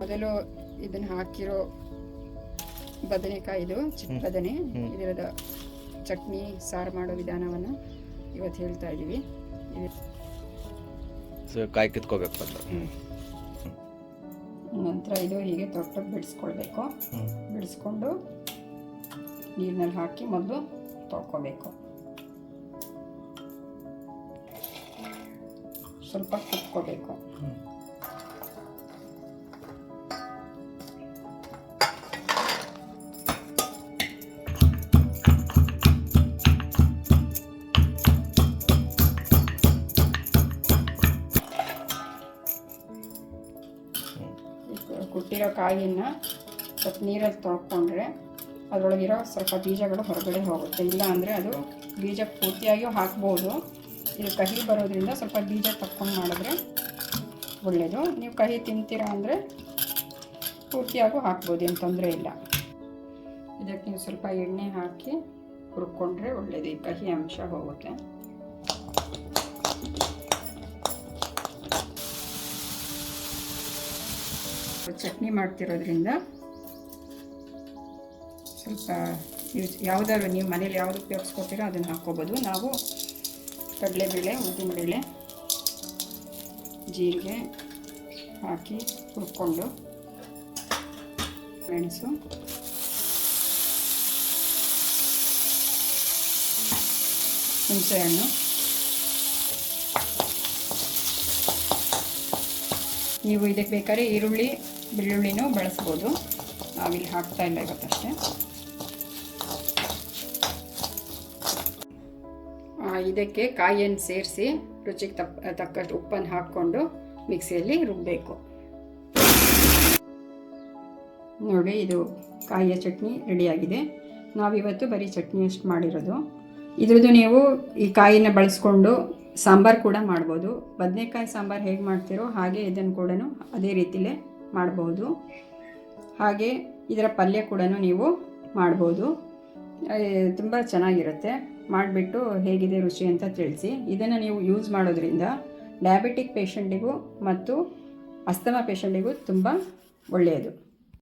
ಮೊದಲು ಇದನ್ನ ಹಾಕಿರೋ ಬದನೆಕಾಯಿ ಇದು ಚಿಕ್ಕ ಬದನೆ ಇದರದ ಚಟ್ನಿ ಸಾರು ಮಾಡೋ ವಿಧಾನವನ್ನು ಇವತ್ತು ಹೇಳ್ತಾ ಇದ್ದೀವಿ ಕಾಯಿ ಕಿತ್ಕೋಬೇಕು ಅಂತ. ನಂತರ ಇದು ಹೀಗೆ ತೊಟ್ಟ ಬಿಡಿಸ್ಕೊಳ್ಬೇಕು. ಬಿಡಿಸ್ಕೊಂಡು ನೀರಿನಲ್ಲಿ ಹಾಕಿ ಮೊದಲು ತೊಳ್ಕೊಬೇಕು. ಸ್ವಲ್ಪ ಕುತ್ಕೋಬೇಕು ಕುಟ್ಟಿರೋ ಕಾಯಿಯನ್ನು ಸ್ವಲ್ಪ ನೀರಲ್ಲಿ ತೊಳ್ಕೊಂಡ್ರೆ ಅದರೊಳಗಿರೋ ಸ್ವಲ್ಪ ಬೀಜಗಳು ಹೊರಗಡೆ ಹೋಗುತ್ತೆ. ಇಲ್ಲ ಅಂದರೆ ಅದು ಬೀಜ ಪೂರ್ತಿಯಾಗಿಯೂ ಹಾಕ್ಬೋದು. ಇದು ಕಹಿ ಬರೋದ್ರಿಂದ ಸ್ವಲ್ಪ ಬೀಜ ತಕ್ಕೊಂಡು ಮಾಡಿದ್ರೆ ಒಳ್ಳೆಯದು. ನೀವು ಕಹಿ ತಿಂತೀರಾ ಅಂದರೆ ಪೂರ್ತಿಯಾಗೂ ಹಾಕ್ಬೋದು, ಏನು ತೊಂದರೆ ಇಲ್ಲ. ಇದಕ್ಕೆ ನೀವು ಸ್ವಲ್ಪ ಎಣ್ಣೆ ಹಾಕಿ ಹುರ್ಕೊಂಡ್ರೆ ಒಳ್ಳೆಯದು. ಈ ಕಹಿ ಅಂಶ ಹೋಗುತ್ತೆ. ಚಟ್ನಿ ಮಾಡ್ತಿರೋದ್ರಿಂದ ಸ್ವಲ್ಪ ಯೂಸ್ ಯಾವುದಾದ್ರು ನೀವು ಮನೇಲಿ ಯಾವುದು ಉಪಯೋಗಿಸ್ಕೊತೀರೋ ಅದನ್ನು ಹಾಕ್ಕೋಬೋದು. ನಾವು ಕಡಲೆಬೇಳೆ, ಉದ್ದಿನಬೇಳೆ, ಜೀರಿಗೆ ಹಾಕಿ ಹುರ್ಕೊಂಡು ಮೆಣಸು ಹುಣಸೆಹಣ್ಣು ನೀವು ಇದಕ್ಕೆ ಬೇಕಾದ್ರೆ ಈರುಳ್ಳಿ, ಬೆಳ್ಳುಳ್ಳಿನೂ ಬಳಸ್ಬೋದು. ನಾವಿಲ್ಲಿ ಹಾಕ್ತಾ ಇಲ್ಲ ಇವತ್ತಷ್ಟೇ. ಇದಕ್ಕೆ ಕಾಯಿಯನ್ನು ಸೇರಿಸಿ, ರುಚಿಗೆ ತಕ್ಕ ತಕ್ಕಷ್ಟು ಉಪ್ಪನ್ನು ಹಾಕ್ಕೊಂಡು ಮಿಕ್ಸಿಯಲ್ಲಿ ರುಬ್ಬಬೇಕು ನೋಡಿ, ಇದು ಕಾಯಿಯ ಚಟ್ನಿ ರೆಡಿಯಾಗಿದೆ. ನಾವಿವತ್ತು ಬರೀ ಚಟ್ನಿ ಅಷ್ಟು ಮಾಡಿರೋದು. ಇದ್ರದ್ದು ನೀವು ಈ ಕಾಯಿನ ಬಳಸ್ಕೊಂಡು ಸಾಂಬಾರು ಕೂಡ ಮಾಡ್ಬೋದು. ಬದನೆಕಾಯಿ ಸಾಂಬಾರು ಹೇಗೆ ಮಾಡ್ತೀರೋ ಹಾಗೆ ಇದನ್ನು ಕೂಡ ಅದೇ ರೀತಿಲೇ ಮಾಡ್ಬೋದು. ಹಾಗೆ ಇದರ ಪಲ್ಯ ಕೂಡ ನೀವು ಮಾಡ್ಬೋದು. ತುಂಬ ಚೆನ್ನಾಗಿರುತ್ತೆ. ಮಾಡಿಬಿಟ್ಟು ಹೇಗಿದೆ ರುಚಿ ಅಂತ ತಿಳಿಸಿ. ಇದನ್ನು ನೀವು ಯೂಸ್ ಮಾಡೋದ್ರಿಂದ ಡಯಾಬಿಟಿಕ್ ಪೇಷಂಟಿಗೂ ಮತ್ತು ಅಸ್ತಮಾ ಪೇಷಂಟಿಗೂ ತುಂಬ ಒಳ್ಳೆಯದು.